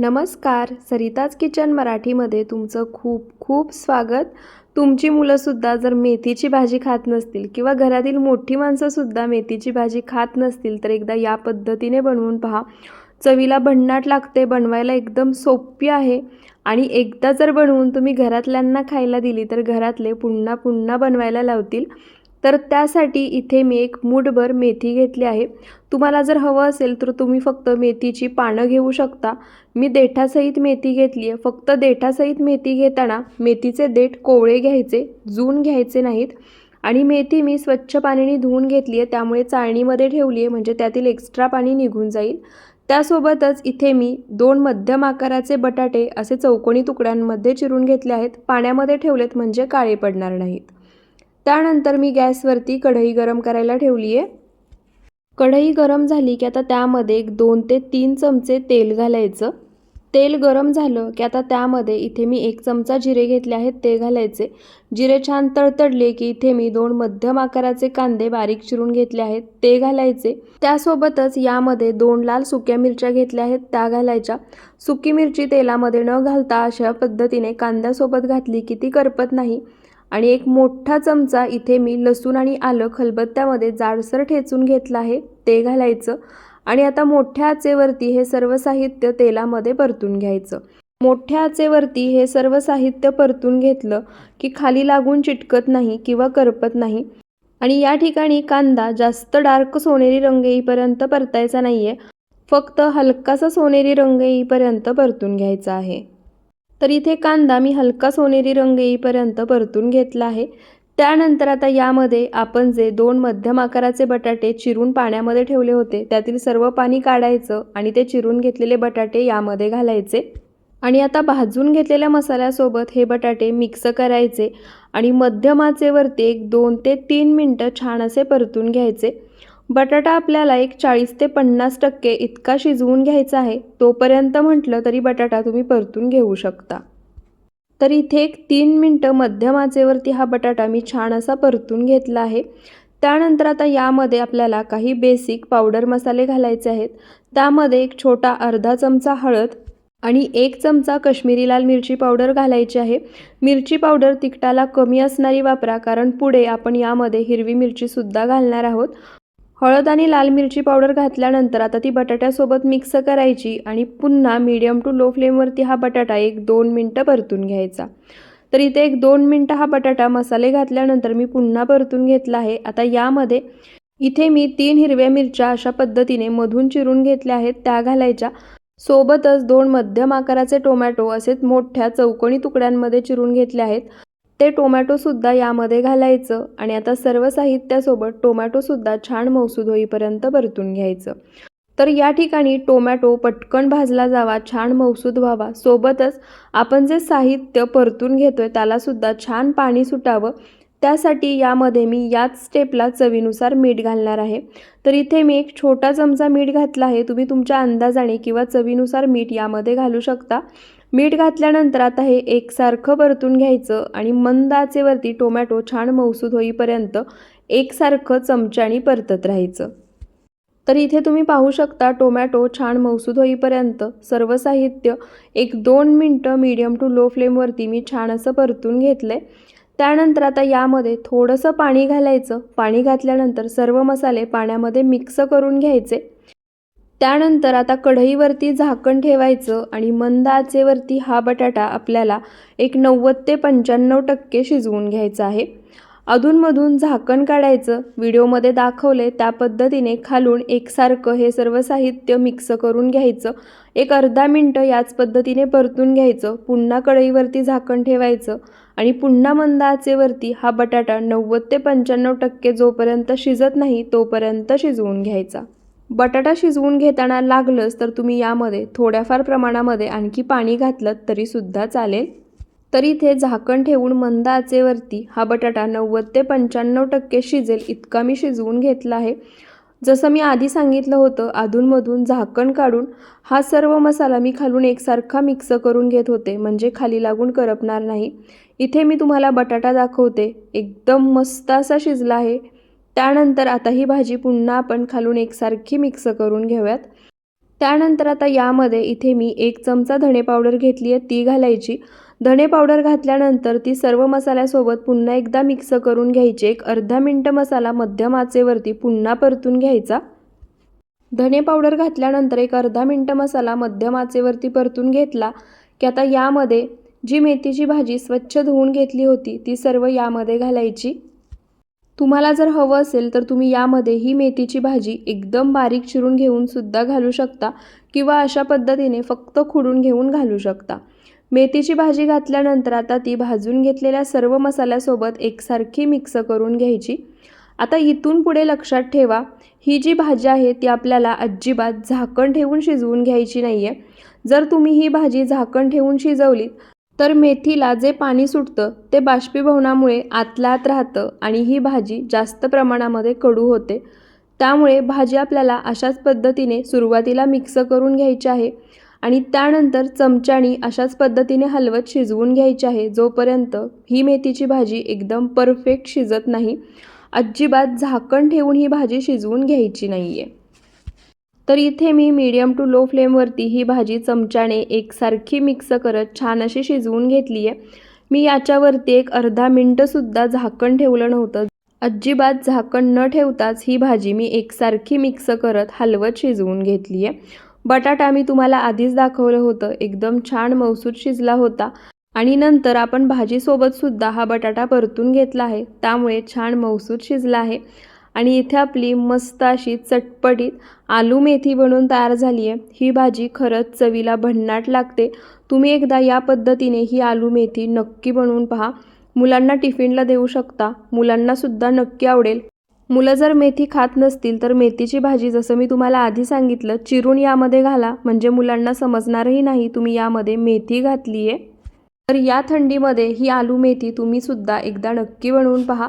नमस्कार सरिताज किचन मराठीमध्ये तुमचं खूप खूप स्वागत. तुमची मुलंसुद्धा जर मेथीची भाजी खात नसतील किंवा घरातील मोठी माणसंसुद्धा मेथीची भाजी खात नसतील तर एकदा या पद्धतीने बनवून पहा. चवीला भन्नाट लागते बनवायला एकदम सोपी आहे. आणि एकदा जर बनवून तुम्ही घरातल्यांना खायला दिली तर घरातले पुन्हा पुन्हा बनवायला लावतील. तर त्यासाठी इथे मी एक मूठभर मेथी घेतली आहे. तुम्हाला जर हवं असेल तर तुम्ही फक्त मेथीची पानं घेऊ शकता. मी देठासहित मेथी घेतली आहे. फक्त देठासहित मेथी घेताना मेथीचे देठ कोवळे घ्यायचे जून घ्यायचे नाहीत. आणि मेथी मी स्वच्छ पाण्याने धुवून घेतली आहे. त्यामुळे चाळणीमध्ये ठेवली आहे. म्हणजे त्यातील एक्स्ट्रा पाणी निघून जाईल. त्यासोबतच इथे मी दोन मध्यम आकाराचे बटाटे असे चौकोनी तुकड्यांमध्ये चिरून घेतले आहेत. पाण्यामध्ये ठेवलेत म्हणजे काळे पडणार नाहीत. त्यानंतर मी गॅसवरती कढई गरम करायला ठेवली आहे कढई गरम झाली की आता त्यामध्ये एक दोन ते तीन चमचे तेल घालायचं. तेल गरम झालं की आता त्यामध्ये इथे मी एक चमचा जिरे घेतले आहेत ते घालायचे. जिरे छान तडतडले की इथे मी दोन मध्यम आकाराचे कांदे बारीक चिरून घेतले आहेत ते घालायचे. त्यासोबतच यामध्ये दोन लाल सुक्या मिरच्या घेतल्या आहेत त्या घालायच्या. सुकी मिरची तेलामध्ये न घालता अशा पद्धतीने कांद्यासोबत घातली की ती करपत नाही. आणि एक मोठा चमचा इथे मी लसूण आणि आलं खलबत्त्यामध्ये जाडसर ठेचून घेतलं आहे ते घालायचं. आणि आता मोठ्या आचेवरती हे सर्व साहित्य तेलामध्ये परतून घ्यायचं. मोठ्या आचेवरती हे सर्व साहित्य परतून घेतलं की खाली लागून चिटकत नाही किंवा करपत नाही. आणि या ठिकाणी कांदा जास्त डार्क सोनेरी रंग येईपर्यंत परतायचा नाही आहे फक्त हलकासा सोनेरी रंग येईपर्यंत परतून घ्यायचा आहे. तर इथे कांदा मी हलका सोनेरी रंग येईपर्यंत परतून घेतला आहे. त्यानंतर आता यामध्ये आपण जे दोन मध्यम आकाराचे बटाटे चिरून पाण्यामध्ये ठेवले होते त्यातील सर्व पाणी काढायचं आणि ते चिरून घेतलेले बटाटे यामध्ये घालायचे. आणि आता भाजून घेतलेल्या मसाल्यासोबत हे बटाटे मिक्स करायचे आणि मध्यम आचेवरती एक दोन ते तीन मिनटं छान असे परतून घ्यायचे. बटाटा आपल्याला एक चाळीस ते पन्नास टक्के इतका शिजवून घ्यायचा आहे तोपर्यंत म्हटलं तरी बटाटा तुम्ही परतून घेऊ शकता. तर इथे एक तीन मिनटं मध्यम आचेवरती हा बटाटा मी छान असा परतून घेतला आहे. त्यानंतर आता यामध्ये आपल्याला काही बेसिक पावडर मसाले घालायचे आहेत. त्यामध्ये एक छोटा अर्धा चमचा हळद आणि एक चमचा कश्मीरी लाल मिरची पावडर घालायची आहे. मिरची पावडर तिखटाला कमी असणारी वापरा कारण पुढे आपण यामध्ये हिरवी मिरचीसुद्धा घालणार आहोत. हळद आणि लाल मिरची पावडर घातल्यानंतर आता ती बटाट्यासोबत मिक्स करायची आणि पुन्हा मीडियम टू लो फ्लेमवरती हा बटाटा एक दोन मिनटं परतून घ्यायचा. तर इथे एक दोन मिनटं हा बटाटा मसाले घातल्यानंतर मी पुन्हा परतून घेतला आहे. आता यामध्ये इथे मी तीन हिरव्या मिरच्या अशा पद्धतीने मधून चिरून घेतल्या आहेत. त्या घालायच्या. सोबतच दोन मध्यम आकाराचे टोमॅटो असेच मोठ्या चौकोनी तुकड्यांमध्ये चिरून घेतले आहेत. ते टोमॅटोसुद्धा यामध्ये घालायचं आणि आता सर्व साहित्यासोबत टोमॅटोसुद्धा छान मौसूद होईपर्यंत परतून घ्यायचं. तर या ठिकाणी टोमॅटो पटकन भाजला जावा छान मौसूद व्हावा. सोबतच आपण जे साहित्य परतून घेतोय त्यालासुद्धा छान पाणी सुटावं. त्यासाठी यामध्ये मी याच स्टेपला चवीनुसार मीठ घालणार आहे. तर इथे मी एक छोटा चमचा मीठ घातला आहे. तुम्ही तुमच्या अंदाजाने किंवा चवीनुसार मीठ यामध्ये घालू शकता. मीठ घातल्यानंतर आता हे एकसारखं परतून घ्यायचं आणि मंद आचेवरती टोमॅटो छान मौसूद होईपर्यंत एकसारखं चमच्याने परतत राहायचं. तर इथे तुम्ही पाहू शकता टोमॅटो छान मौसूद होईपर्यंत सर्व साहित्य एक दोन मिनटं मीडियम टू लो फ्लेमवरती मी छान असं परतून घेतलं आहे त्यानंतर आता यामध्ये थोडंसं पाणी घालायचं. पाणी घातल्यानंतर सर्व मसाले पाण्यामध्ये मिक्स करून घ्यायचे. त्यानंतर आता कढईवरती झाकण ठेवायचं आणि मंद आचेवरती हा बटाटा आपल्याला एक नव्वद ते पंच्याण्णव टक्के शिजवून घ्यायचा आहे. अधूनमधून झाकण काढायचं व्हिडिओमध्ये दाखवले त्या पद्धतीने खालून एकसारखं हे सर्व साहित्य मिक्स करून घ्यायचं. एक अर्धा मिनटं याच पद्धतीने परतून घ्यायचं पुन्हा कढईवरती झाकण ठेवायचं आणि पुन्हा मंद आचेवरती हा बटाटा नव्वद ते पंच्याण्णव टक्के जोपर्यंत शिजत नाही तोपर्यंत शिजवून घ्यायचा. बटाटा शिजवून घेताना लागलंच तर तुम्ही यामध्ये थोड्याफार प्रमाणामध्ये आणखी पाणी घातलं तरीसुद्धा चालेल. तर इथे झाकण ठेवून मंद आचेवरती हा बटाटा नव्वद ते पंच्याण्णव टक्के शिजेल इतका मी शिजवून घेतला आहे. जसं मी आधी सांगितलं होतं अधूनमधून झाकण काढून हा सर्व मसाला मी खालून एकसारखा मिक्स करून घेत होते म्हणजे खाली लागून करपणार नाही. इथे मी तुम्हाला बटाटा दाखवते. एकदम मस्त असा शिजला आहे. त्यानंतर आता ही भाजी पुन्हा आपण खालून एकसारखी मिक्स करून घेऊयात. त्यानंतर आता यामध्ये इथे मी एक चमचा धणे पावडर घेतली आहे ती घालायची. धणे पावडर घातल्यानंतर ती सर्व मसाल्यासोबत पुन्हा एकदा मिक्स करून घ्यायची. एक अर्धा मिनटं मसाला मध्यम आचेवरती पुन्हा परतून घ्यायचा. धणे पावडर घातल्यानंतर एक अर्धा मिनटं मसाला मध्यम आचेवरती परतून घेतला की आता यामध्ये जी मेथीची भाजी स्वच्छ धुवून घेतली होती ती सर्व यामध्ये घालायची. तुम्हाला जर हवं असेल तर तुम्ही यामध्ये ही मेथीची भाजी एकदम बारीक चिरून घेऊन सुद्धा घालू शकता किंवा अशा पद्धतीने फक्त खुडून घेऊन घालू शकता. मेथीची भाजी घातल्यानंतर आता ती भाजून घेतलेल्या सर्व मसाल्यासोबत एकसारखी मिक्स करून घ्यायची. आता इथून पुढे लक्षात ठेवा ही जी भाजी आहे ती आपल्याला अजिबात झाकण ठेवून शिजवून घ्यायची नाही आहे जर तुम्ही ही भाजी झाकण ठेवून शिजवलीत तर मेथीला जे पाणी सुटतं ते बाष्पीभवनामुळे आतल्या आत राहतं आणि ही भाजी जास्त प्रमाणामध्ये कडू होते. त्यामुळे भाजी आपल्याला अशाच पद्धतीने सुरुवातीला मिक्स करून घ्यायची आहे आणि त्यानंतर चमच्यानी अशाच पद्धतीने हलवत शिजवून घ्यायची आहे जोपर्यंत ही मेथीची भाजी एकदम परफेक्ट शिजत नाही. अजिबात झाकण ठेवून ही भाजी शिजवून घ्यायची नाही आहे तर इथे मी मीडियम टू लो फ्लेमवरती ही भाजी चमच्याने एकसारखी मिक्स करत छान अशी शिजवून घेतली आहे. मी याच्यावरती एक अर्धा मिनटंसुद्धा झाकण ठेवलं नव्हतं. अजिबात झाकण न ठेवताच ही भाजी मी एकसारखी मिक्स करत हलवत शिजवून घेतली आहे. बटाटा मी तुम्हाला आधीच दाखवलं होतं. एकदम छान मौसूद शिजला होता. आणि नंतर आपण भाजीसोबतसुद्धा हा बटाटा परतून घेतला आहे. त्यामुळे छान मौसूद शिजला आहे. आणि इथे आपली मस्त अशी चटपटीत आलू मेथी बनवून तयार झाली आहे. ही भाजी खरंच चवीला भन्नाट लागते. तुम्ही एकदा या पद्धतीने ही आलू मेथी नक्की बनवून पहा. मुलांना टिफिनला देऊ शकता. मुलांनासुद्धा नक्की आवडेल. मुलं जर मेथी खात नसतील तर मेथीची भाजी जसं मी तुम्हाला आधी सांगितलं चिरून यामध्ये घाला. म्हणजे मुलांना समजणारही नाही तुम्ही यामध्ये मेथी घातली आहे तर या थंडीमध्ये ही आलू मेथी तुम्हीसुद्धा एकदा नक्की बनवून पहा.